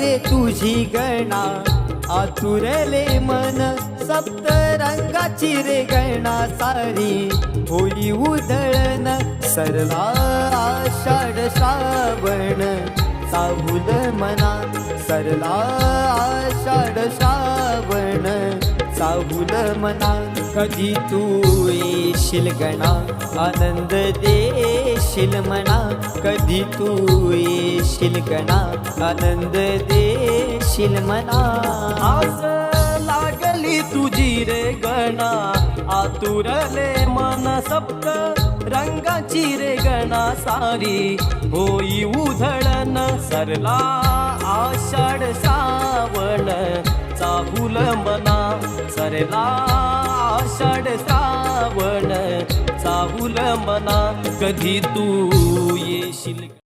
रे तुझी गणा आतुरले मन सप्त रंगाची रे गणा सारी होई उदळण सरला आषाढ श्रावण चाहुल मना सरला आषाढ श्रावण चाहुल मना कधी तू येशील गणा आनंद येशील म्हणा कधी तू येशील कणा आनंद देशील म्हणा. आस लागली तुझी रे गणा आतुरले मन सप्त रंगाची रे गणा सारी. होई उधळण सरला आषाढ सावण चाहुल मना सरला श्रावण मना कधी तू येशील?